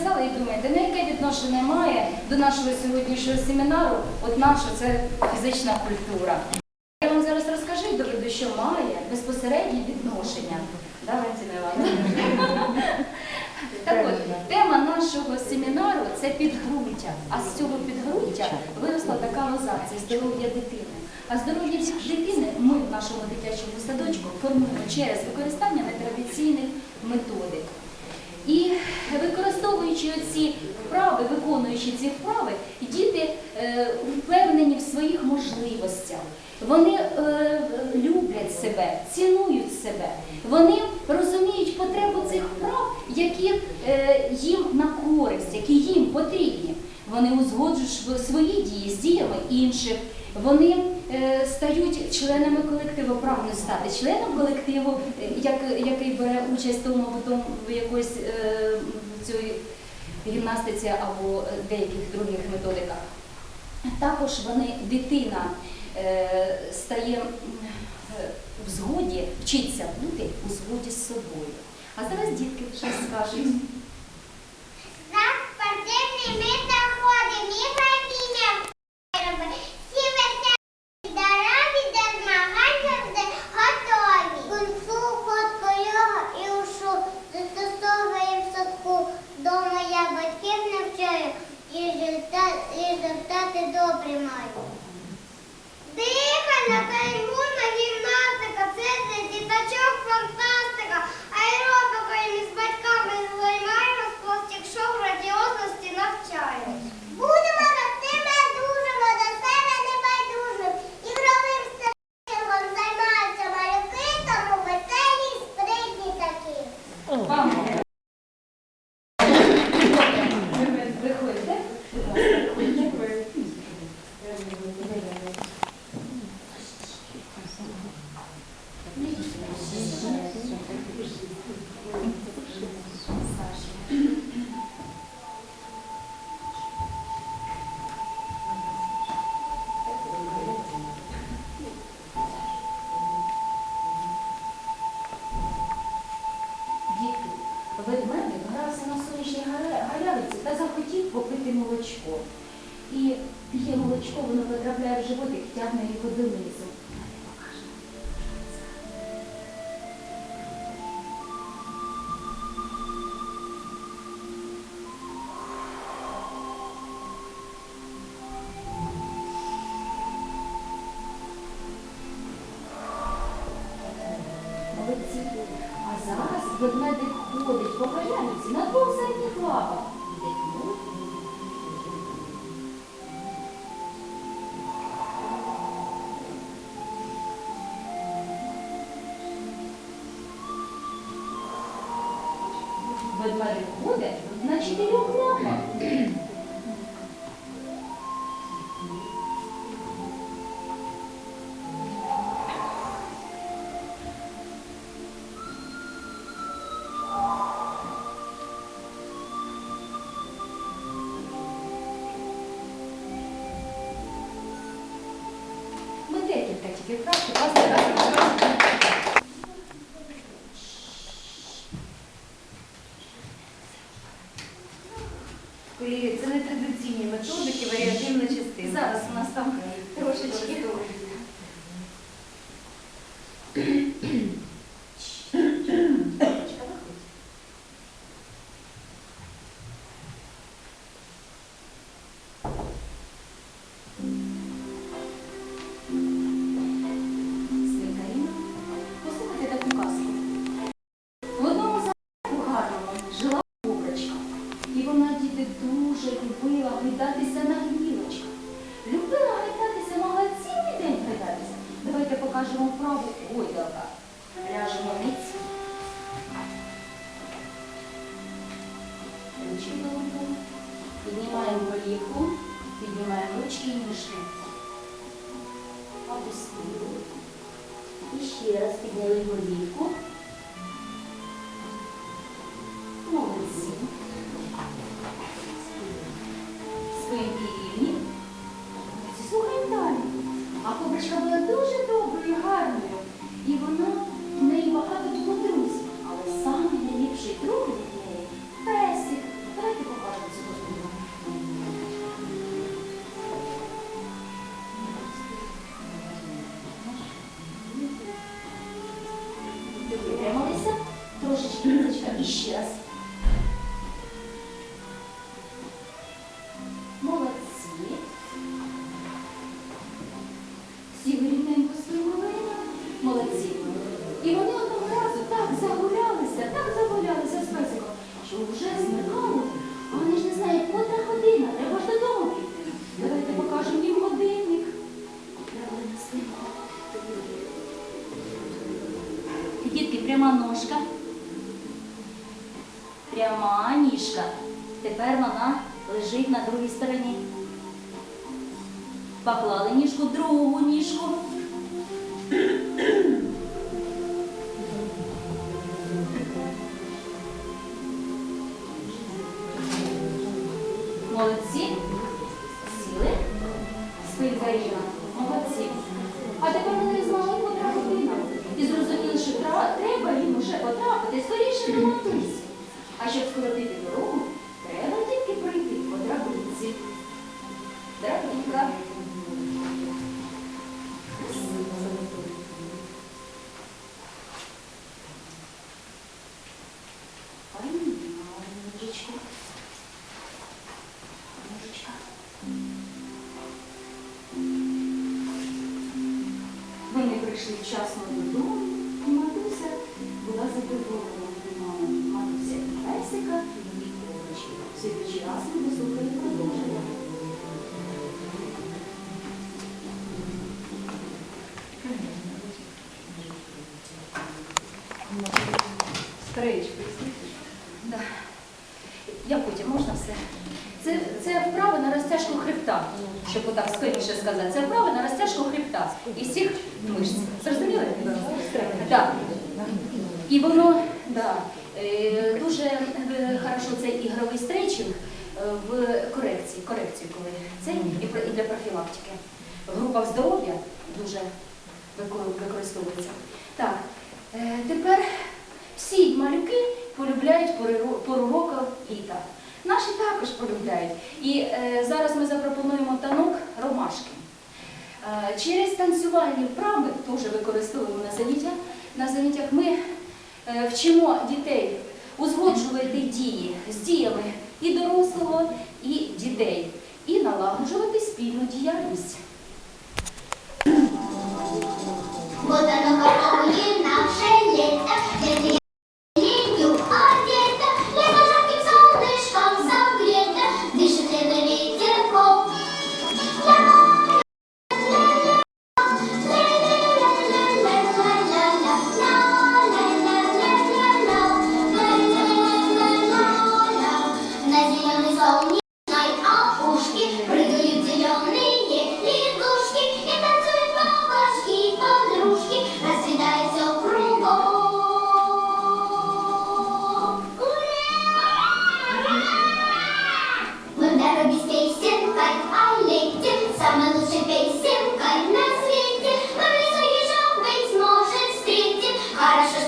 зали і думаєте, ну яке відношення має до нашого сьогоднішнього семінару, от наша це фізична культура. Я вам зараз розкажу і доведу, що має безпосереднє відношення. Да, Так от, тема нашого семінару це підґрунтя. А з цього підґрунтя виросла така лоза це здоров'я дитини. А здоров'я дитини ми в нашому дитячому садочку формуємо через використання нетрадиційних методик. І використовуючи ці вправи, виконуючи ці вправи, діти е, впевнені в своїх можливостях. Вони е, люблять себе, цінують себе. Вони розуміють потребу цих вправ, які е, їм на користь, які їм потрібні. Вони узгоджують свої дії з діями інших. Вони членами колективу, прагнуть стати членом колективу, е, як, який бере участь тому або тому в якоїсь е, цій гімнастиці або деяких других методиках. Також вони, дитина е, стає е, в згоді, вчиться бути у згоді з собою. А зараз дітки щось скажуть. Добрі маю. Гале- та захотів попити молочко. І п'є молочко, воно потрапляє в животик, тягне його донизу. А зараз ведмедик ходить по галявиці на двох задніх лапах. декілька тільки вправ, вас зараз. Колеги, це не традиційні методики, варіативна частина. Зараз у нас там трошечки. Ручки до руку. Піднімаємо голівку, піднімаємо ручки і. Опустили. І ще раз підняли голівку. Молодці. Спинки рівні. Слухаємо далі. А кобричка була дуже исчез. Молодці. Всі рівненько співали. Молодці. І вони одного разу так загулялися, так загулялися з песиком, що вже зникало, вони ж не знають, котра година, треба ж додому. Давайте покажемо їм годинник. Дітки, пряма ножка одна ніжка. Тепер вона лежить на другій стороні. Поклали ніжку, другу ніжку. Молодці. Сіли. Спинка рівна. Молодці. А тепер вони знали, куди людина. І зрозуміли, що треба їм уже потрапити, скоріше на матусі. А щоб скоротити дорогу, треба тільки пройти по драбинці. Драбинка. Вони прийшли вчасно додому, і матуся була задоволена Матуся песика, і овочі. Слідчий раз ми дослухали продовження. Стрейч, поясніть. Да. Я потім можна все. Це, це вправи на розтяжку хребта, щоб отак скоріше сказати. Це вправи на розтяжку хребта і всіх мишць. Зрозуміли? Так. І воно да, дуже е, хорошо цей ігровий стрейчинг е, в корекції, корекцію, коли це і для профілактики. В групах здоров'я дуже використовується. Так, е, тепер всі малюки полюбляють пору- року літа. Наші також полюбляють. І е, зараз ми запропонуємо танок ромашки. Е, Через танцювальні вправи теж використовуємо на заняттях. На заняттях ми е, вчимо дітей узгоджувати дії з діями і дорослого, і дітей, і налагоджувати спільну діяльність. Ah, that's just